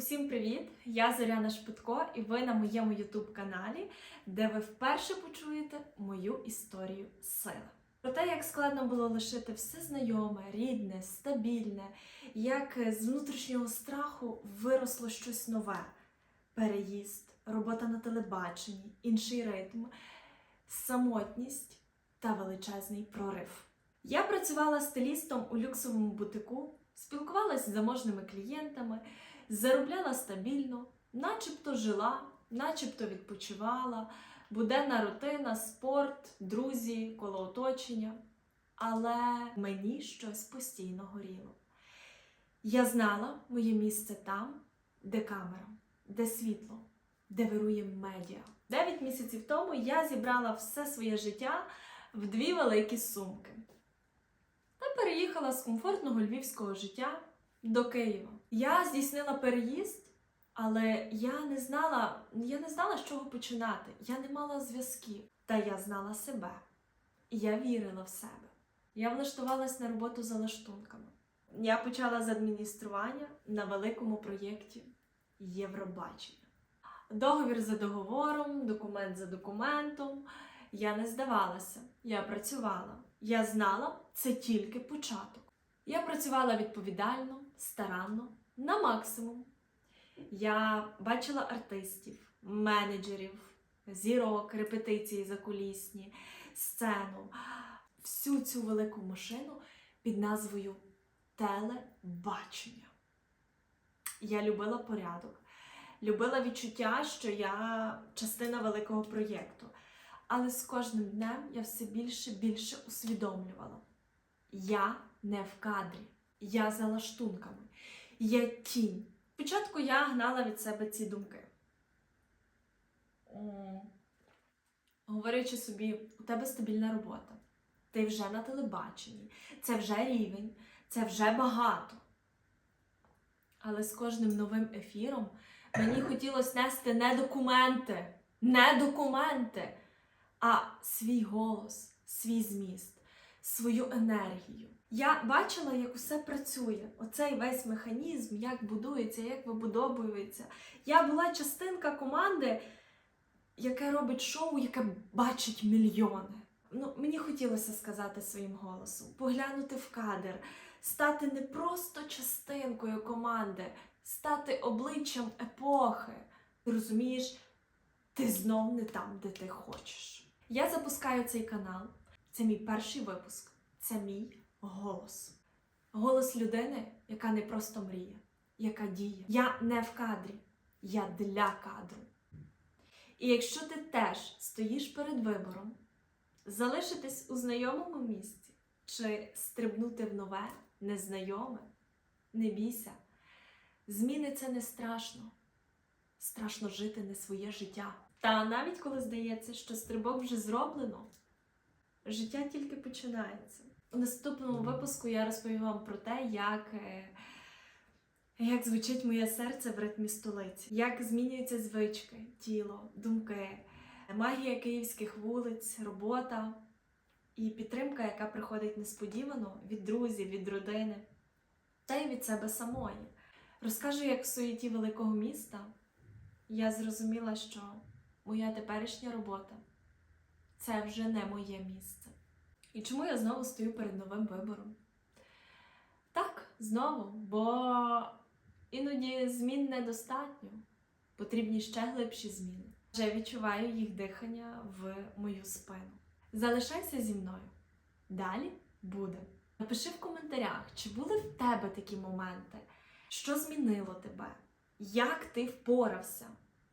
Усім привіт! Я Зоряна Шпитко, і ви на моєму youtube каналі, де ви вперше почуєте мою історію сили. Про те, як складно було лишити все знайоме, рідне, стабільне, як з внутрішнього страху виросло щось нове: переїзд, робота на телебаченні, інший ритм, самотність та величезний прорив. Я працювала стилістом у люксовому бутику, спілкувалася з заможними клієнтами, заробляла стабільно, начебто жила, начебто відпочивала, буденна рутина, спорт, друзі, коло оточення. Але мені щось постійно горіло. Я знала моє місце там, де камера, де світло, де вирує медіа. Дев'ять місяців тому я зібрала все своє життя в дві великі сумки та переїхала з комфортного львівського життя до Києва. Я здійснила переїзд, але я не знала, я не знала, з чого починати. Я не мала зв'язків, та я знала себе. І я вірила в себе. Я влаштувалась на роботу за лаштунками. Я почала з адміністрування на великому проєкті Євробачення. Договір за договором, документ за документом. Я не здавалася, я працювала. Я знала, це тільки початок. Я працювала відповідально, старанно, на максимум. Я бачила артистів, менеджерів, зірок, репетиції закулісні, сцену, всю цю велику машину під назвою Телебачення. Я любила порядок, любила відчуття, що я частина великого проєкту. Але з кожним днем я все більше більше усвідомлювала. Я не в кадрі, я за лаштунками, я тінь. Спочатку я гнала від себе ці думки. М. Говорячи собі, у тебе стабільна робота, ти вже на телебаченні, це вже рівень, це вже багато. Але з кожним новим ефіром мені хотілося нести не документи, не документи, а свій голос, свій зміст, свою енергію. Я бачила, як усе працює, оцей весь механізм, як будується, як вибудовується. Я була частинка команди, яке робить шоу, яке бачить мільйони. Ну, мені хотілося сказати своїм голосом, поглянути в кадр, стати не просто частинкою команди, стати обличчям епохи. Ти розумієш, ти знов не там, де ти хочеш. Я запускаю цей канал. Це мій перший випуск. Це мій голос. Голос людини, яка не просто мріє, яка діє. Я не в кадрі, я для кадру. І якщо ти теж стоїш перед вибором, залишитись у знайомому місці чи стрибнути в нове, незнайоме, не бійся. Зміни це не страшно. Страшно жити не своє життя. Та навіть коли здається, що стрибок вже зроблено, життя тільки починається. У наступному випуску я розповім вам про те, як, е, як звучить моє серце в ритмі столиці, як змінюються звички, тіло, думки, магія київських вулиць, робота і підтримка, яка приходить несподівано від друзів, від родини та й від себе самої. Розкажу, як в суєті великого міста я зрозуміла, що моя теперішня робота це вже не моє місце. І чому я знову стою перед новим вибором? Так, знову, бо іноді змін недостатньо, потрібні ще глибші зміни. Вже відчуваю їх дихання в мою спину. Залишайся зі мною. Далі буде. Напиши в коментарях, чи були в тебе такі моменти, що змінило тебе, як ти впорався.